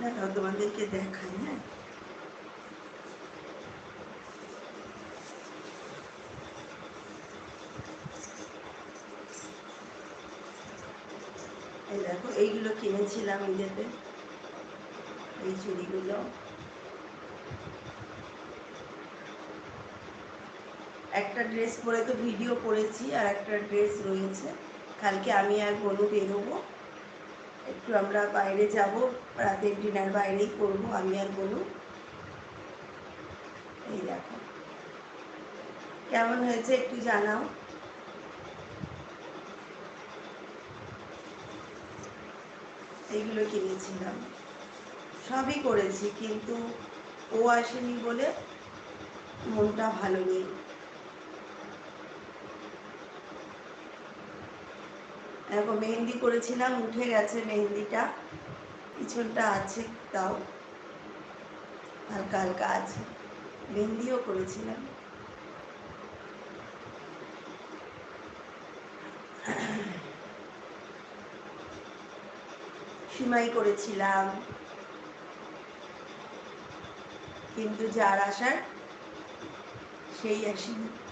দাঁড়াও তোমাদেরকে দেখাই হ্যাঁ? দেখো, এইগুলো কিনেছিলাম ঈদেতে এই চুড়িগুলো। একটা ড্রেস পরে তো ভিডিও করেছি আর একটা ড্রেস রয়েছে। কালকে আমি আর বনু বেরোবো। একটু আমরা বাইরে যাব, রাতের ডিনার বাইরেই করব, আমি আর বনু। এই দেখো। কেমন হয়েছে একটু জানাও। এইগুলো কিনেছিলাম। সবই করেছি, কিন্তু ও আসেনি বলে মনটা ভালো নেই। দেখো, মেহেন্দি করেছিলাম, উঠে গেছে মেহেন্দিটা। পিছনটা আছে তাও। হালকা হালকা আছে। মেহেন্দিও করেছিলাম। সিমাই করেছিলাম। কিন্তু যার আসার, সেই আসেনি।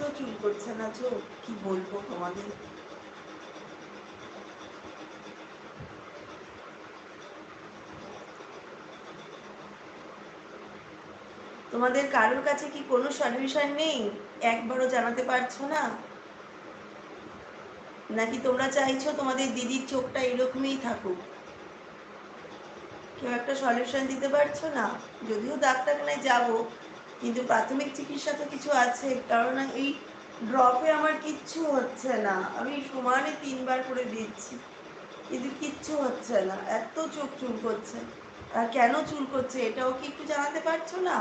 এত চুল করছে না চোখ কি বলব তোমাদের? তোমাদের কারোর কাছে কি কোনো সলিউশন নেই? একবারও জানাতে পারছ না? নাকি তোমরা চাইছো তোমাদের দিদির চোখটা এরকমই থাকুক? কেউ একটা সলিউশন দিতে পারছ না? যদিও ডাক্তারখানায় যাব কিন্তু প্রাথমিক চিকিৎসা তো কিছু আছে, কারণ এই ড্রপে আমার কিচ্ছু হচ্ছে না। আমি সমানে তিনবার করে দিচ্ছি কিন্তু কিচ্ছু হচ্ছে না। এত চোখ চুল করছে। আর কেন চুল করছে, এটাও কি একটু জানাতে পারছ না?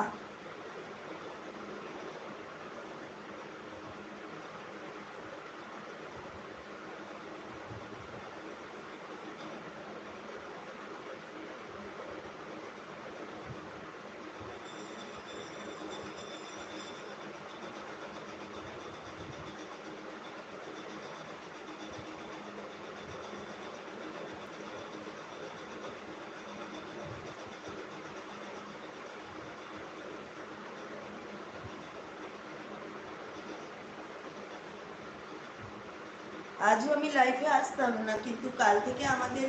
আজও আমি লাইফে আসতাম না, কিন্তু কাল থেকে আমাদের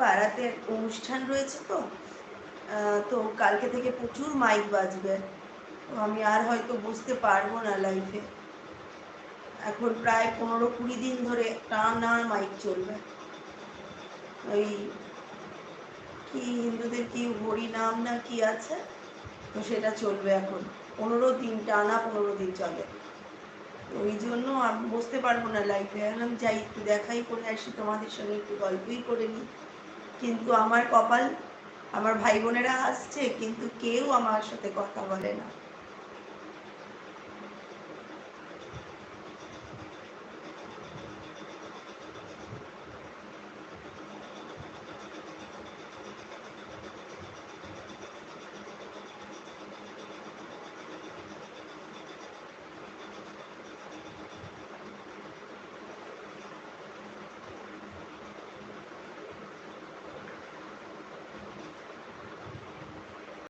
পাড়াতে অনুষ্ঠান রয়েছে তো। তো কালকে থেকে প্রচুর মাইক বাজবে। আমি আর হয়তো বুঝতে পারব না লাইফে এখন প্রায় পনেরো কুড়ি দিন ধরে টানা মাইক চলবে। ওই কি হিন্দুদের কি হরি নাম না কি আছে? তো সেটা চলবে এখন। পনেরো দিন, টানা পনেরো দিন চলে। তো ওই জন্য আমি বুঝতে পারব না লাইফে এখন যাই, একটু দেখাই, করে আসি, তোমাদের সঙ্গে একটু গল্পই করে নিই। কিন্তু আমার কপাল, আমার ভাই বোনেরা আসছে, কিন্তু কেউ আমার সাথে কথা বলে না।